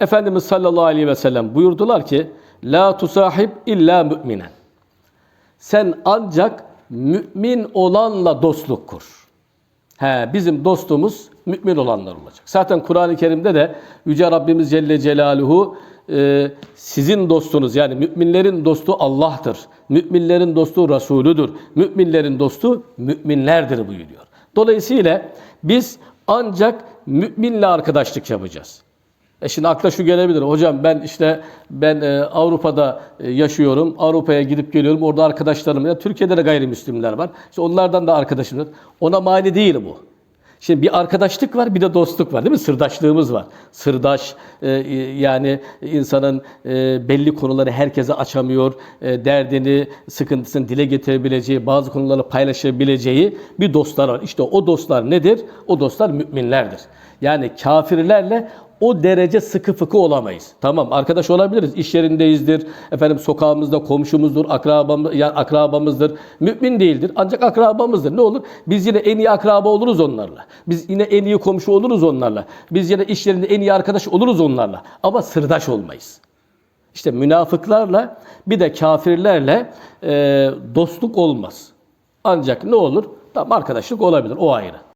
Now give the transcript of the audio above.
Efendimiz sallallahu aleyhi ve sellem buyurdular ki La tusahib illa müminen. Sen ancak mümin olanla dostluk kur. He, bizim dostumuz mümin olanlar olacak. Zaten Kur'an-ı Kerim'de de Yüce Rabbimiz Celle Celaluhu e, sizin dostunuz yani müminlerin dostu Allah'tır. Müminlerin dostu Resulüdür. Müminlerin dostu müminlerdir buyuruyor. Dolayısıyla biz ancak müminle arkadaşlık yapacağız. E şimdi akla şu gelebilir. Hocam ben işte ben e, Avrupa'da e, yaşıyorum. Avrupa'ya gidip geliyorum. Orada arkadaşlarım ya Türkiye'de de gayrimüslimler var. İşte onlardan da arkadaşım var. Ona mani değil bu. Şimdi bir arkadaşlık var, bir de dostluk var değil mi? Sırdaşlığımız var. Sırdaş e, yani insanın e, belli konuları herkese açamıyor, e, derdini, sıkıntısını dile getirebileceği, bazı konuları paylaşabileceği bir dostlar var. İşte o dostlar nedir? O dostlar müminlerdir. Yani kafirlerle o derece sıkı fıkı olamayız. Tamam arkadaş olabiliriz. İş yerindeyizdir. Efendim sokağımızda komşumuzdur, akrabamız, yani akrabamızdır. Mümin değildir. Ancak akrabamızdır. Ne olur? Biz yine en iyi akraba oluruz onlarla. Biz yine en iyi komşu oluruz onlarla. Biz yine iş yerinde en iyi arkadaş oluruz onlarla. Ama sırdaş olmayız. İşte münafıklarla bir de kafirlerle e, dostluk olmaz. Ancak ne olur? Tamam arkadaşlık olabilir. O ayrı.